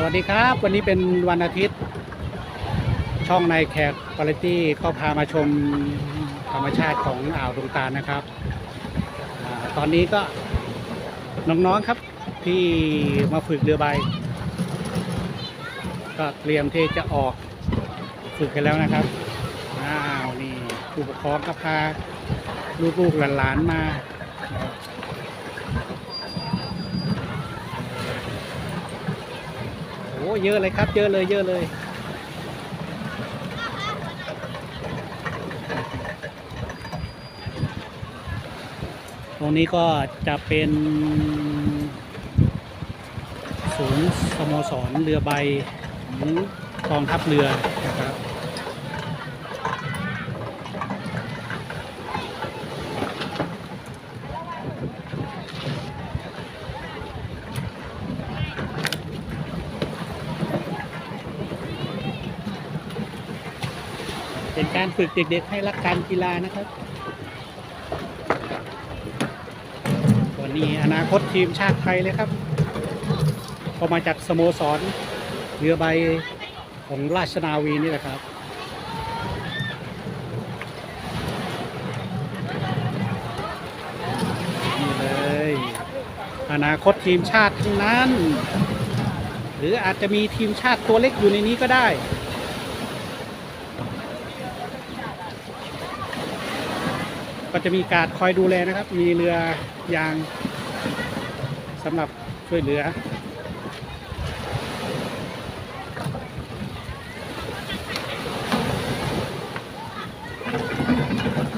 สวัสดีครับ วันนี้เป็นวันอาทิตย์ ช่องในแขกคุณภาพก็พามาชมธรรมชาติของอ่าวดงตาลนะครับอาตอนนี้ก็น้องๆครับที่มาฝึกเรือใบ ก็เตรียมที่จะออกฝึกกันแล้วนะครับอ้าวนี่ผู้ปกครองก็พาลูกๆหลานๆมา อ้เยอะเลยครับ เยอะเลยเยอะเลยตรงนี้ก็จะเป็นศูนย์สโมสรเรือใบของกองทัพเรือนะครับ การฝึกเด็กๆ ให้รักการกีฬานะครับวันนี้อนาคตทีมชาติไทยเลยครับ ก็มาจากสโมสรเรือใบของราชนาวีนี่แหละครับนี่เลยอนาคตทีมชาติทั้งนั้น หรืออาจจะมีทีมชาติตัวเล็กอยู่ในนี้ก็ได้ ก็จะมีการคอยดูแลนะครับ มีเรือยางสำหรับช่วยเหลือ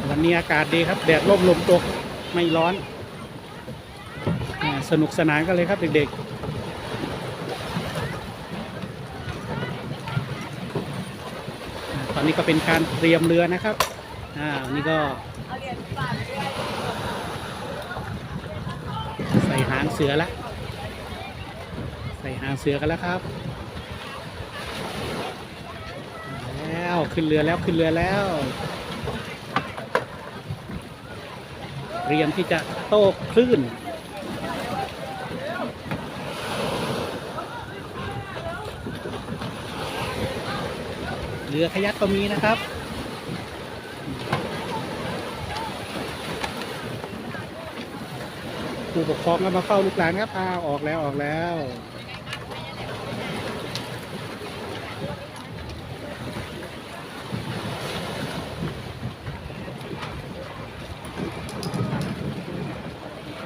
วันนี้อากาศดีครับ แดดร่มลมตกไม่ร้อน สนุกสนานกันเลยครับเด็กๆตอนนี้ก็เป็นการเตรียมเรือนะครับ อ่าวันนี้ก็ใส่หางเสือแล้วใส่หางเสือกันแล้วครับ แล้วขึ้นเรือแล้วขึ้นเรือแล้ว เตรียมที่จะโต้คลื่นเรือขยักก็มีนะครับ ผู้ปกครองก็มาเฝ้าลูกหลานครับพาออกแล้วออกแล้ว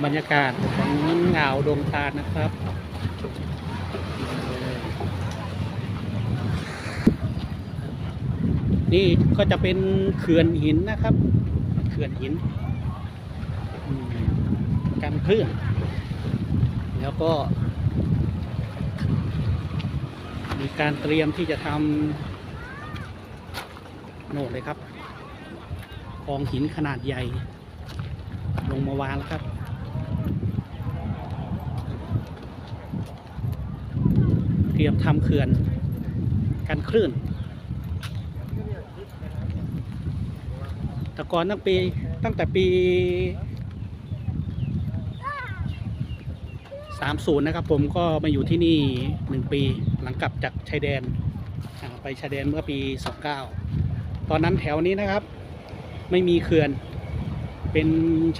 บรรยากาศของอ่าวดงตาลนะครับ นี่ก็จะเป็นเขื่อนหินนะครับ เขื่อนหิน กันคลื่น แล้วก็ มีการเตรียมที่จะทำโน่นเลยครับกองหินขนาดใหญ่ ลงมาวางแล้วครับเตรียมทำเขื่อนกันคลื่น แต่ก่อนตั้งปีตั้งแต่ปี 30 นะครับผมก็มาอยู่ที่นี่ 1 ปีหลังกลับจากชายแดนไปชายแดนเมื่อปี 29 ตอนนั้นแถวนี้นะครับ ไม่มีเขื่อน เป็น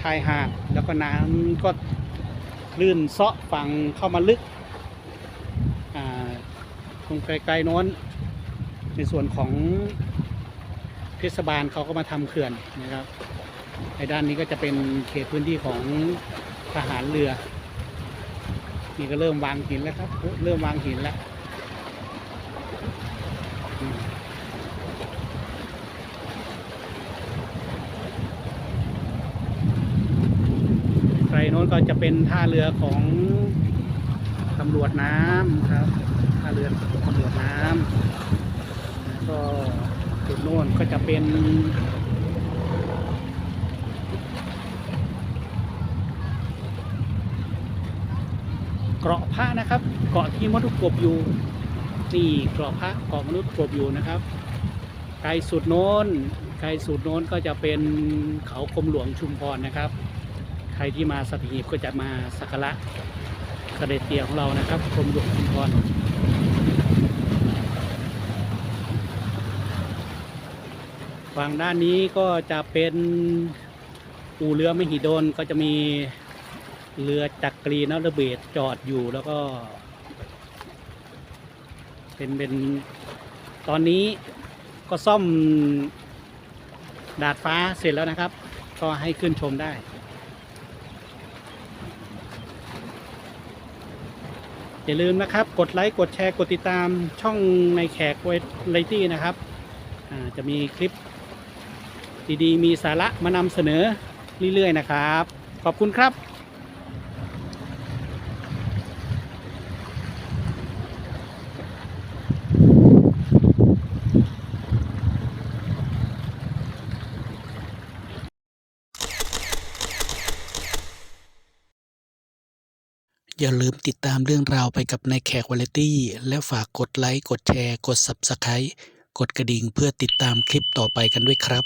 ชายหาดแล้วก็น้ำก็คลื่นเซาะฝั่งเข้ามาลึกตรงไกลๆโน้นในส่วนของเทศบาลเขาก็มาทำเขื่อนนะครับในด้านนี้ก็จะเป็นเขตพื้นที่ของทหารเรือ นี่ก็เริ่มวางหินแล้วครับ เริ่มวางหินแล้วไกลโน้นก็จะเป็นท่าเรือของตำรวจน้ำครับ ท่าเรือตำรวจน้ำก็จุดโน้นก็จะเป็น เกราะพระนะครับ เกาะที่มนุษย์กบอยู่นี่เกราะพระเกาะมนุษย์กบอยู่นะครับ ไกลสุดโน้นไกลสุดโน้นก็จะเป็นเขากรมหลวงชุมพรนะครับ ใครที่มาสัตหีบก็จะมาสักการะเสด็จเตี่ยของเรานะครับกรมหลวงชุมพรฝั่งด้านนี้ก็จะเป็นอู่เรือไมหิดลก็จะมี เรือจักรีนรเบศจอดอยู่แล้วก็ เป็นเป็นตอนนี้ก็ซ่อมดาดฟ้าเสร็จแล้วนะครับ ก็ให้ขึ้นชมได้ อย่าลืมนะครับ กดไลค์กดแชร์กดติดตามช่องในแขกเวทไลตี้นะครับจะมีคลิปดีๆ มีสาระมานำเสนอเรื่อยๆนะครับ ขอบคุณครับ อย่าลืมติดตามเรื่องราวไปกับนายแขกวาเลตี้ และฝากกดไลค์ กดแชร์ กด Subscribe กดกระดิ่งเพื่อติดตามคลิปต่อไปกันด้วยครับ